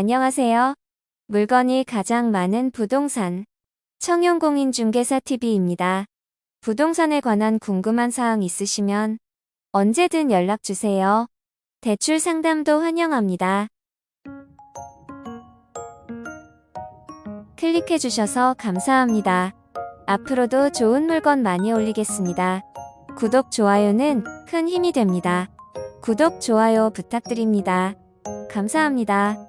안녕하세요. 물건이 가장 많은 부동산 청용공인중개사TV입니다. 부동산에 관한 궁금한 사항 있으시면 언제든 연락 주세요. 대출 상담도 환영합니다. 클릭해 주셔서 감사합니다. 앞으로도 좋은 물건 많이 올리겠습니다. 구독, 좋아요는 큰 힘이 됩니다. 구독, 좋아요 부탁드립니다. 감사합니다.